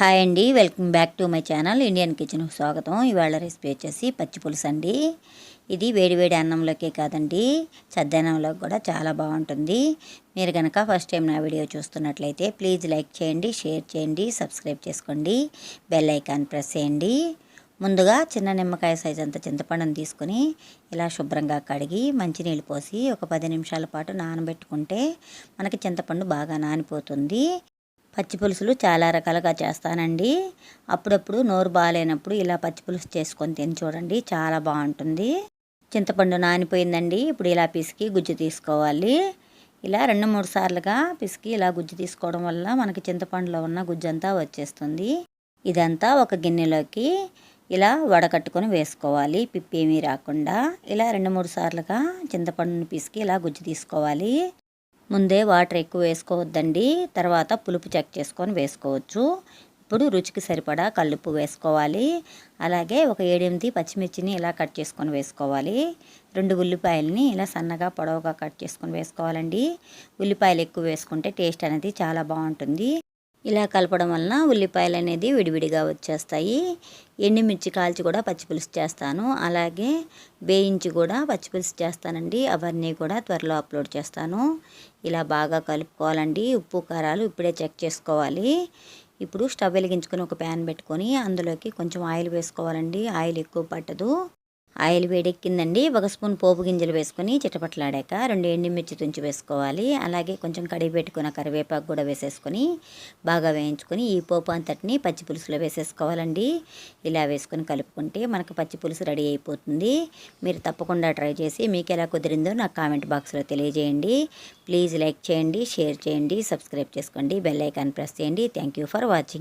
Hi అండి. Welcome back to my channel Indian kitchen స్వాగతం. ఇవాళ రెసిపీ వచ్చేసి పచ్చి పులుసు అండి. ఇది వేడివేడి అన్నంలోకే కాదండి చద్దన్నంలోకి కూడా చాలా బాగుంటుంది. మీరు కనుక ఫస్ట్ టైం నా వీడియో చూస్తున్నట్లయితే ప్లీజ్ లైక్ చేయండి షేర్ చేయండి సబ్స్క్రైబ్ చేసుకోండి బెల్ ఐకాన్ ప్రెస్ చేయండి. ముందుగా చిన్న నిమ్మకాయ సైజ్ అంత చింతపండుని తీసుకుని ఇలా శుభ్రంగా కడిగి మంచినీళ్ళు పోసి ఒక పది నిమిషాల పాటు నానబెట్టుకుంటే మనకి చింతపండు బాగా నానిపోతుంది. పచ్చి పులుసులు చాలా రకాలుగా చేస్తానండి. అప్పుడప్పుడు నోరు బాగాలేనప్పుడు ఇలా పచ్చి పులుసు చేసుకొని తిని చూడండి చాలా బాగుంటుంది. చింతపండు నానిపోయిందండి ఇప్పుడు ఇలా పిసికి గుజ్జు తీసుకోవాలి. ఇలా రెండు మూడు సార్లుగా పిసికి ఇలా గుజ్జు తీసుకోవడం వల్ల మనకి చింతపండులో ఉన్న గుజ్జంతా వచ్చేస్తుంది. ఇదంతా ఒక గిన్నెలోకి ఇలా వడకట్టుకొని వేసుకోవాలి పిప్పి ఏమీ రాకుండా. ఇలా రెండు మూడు సార్లుగా చింతపండుని పిసికి ఇలా గుజ్జు తీసుకోవాలి. ముందే వాటర్ ఎక్కువ వేసుకోవద్దండి. తర్వాత పులుపు చెక్ చేసుకొని వేసుకోవచ్చు. ఇప్పుడు రుచికి సరిపడా కల్లుప్పు వేసుకోవాలి. అలాగే ఒక ఏడెనిమిది పచ్చిమిర్చిని ఇలా కట్ చేసుకొని వేసుకోవాలి. రెండు ఉల్లిపాయలని ఇలా సన్నగా పొడవుగా కట్ చేసుకొని వేసుకోవాలండి. ఉల్లిపాయలు ఎక్కువ వేసుకుంటే టేస్ట్ అనేది చాలా బాగుంటుంది. ఇలా కలపడం వలన ఉల్లిపాయలు అనేది విడివిడిగా వచ్చేస్తాయి. ఎండుమిర్చి కాల్చి కూడా పచ్చిపులుసు చేస్తాను. అలాగే వేయించి కూడా పచ్చిపులుసు చేస్తానండి. అవన్నీ కూడా త్వరలో అప్లోడ్ చేస్తాను. ఇలా బాగా కలుపుకోవాలండి. ఉప్పు కారాలు ఇప్పుడే చెక్ చేసుకోవాలి. ఇప్పుడు స్టవ్ వెలిగించుకొని ఒక ప్యాన్ పెట్టుకొని అందులోకి కొంచెం ఆయిల్ వేసుకోవాలండి. ఆయిల్ ఎక్కువ పట్టదు. ఆయిల్ వేడెక్కిందండి. ఒక స్పూన్ పోపు గింజలు వేసుకొని చిటపట్లాడాక రెండు ఎండుమిర్చి తుంచి వేసుకోవాలి. అలాగే కొంచెం కడిగి పెట్టుకున్న కరివేపాకు కూడా వేసేసుకొని బాగా వేయించుకొని ఈ పోపు అంతటిని పచ్చి పులుసులో వేసేసుకోవాలండి. ఇలా వేసుకొని కలుపుకుంటే మనకు పచ్చి పులుసు రెడీ అయిపోతుంది. మీరు తప్పకుండా ట్రై చేసి మీకు ఎలా కుదిరిందో నాకు కామెంట్ బాక్స్లో తెలియజేయండి. ప్లీజ్ లైక్ చేయండి షేర్ చేయండి సబ్స్క్రైబ్ చేసుకోండి బెల్ ఐకాన్ ప్రెస్ చేయండి. Thank for watching.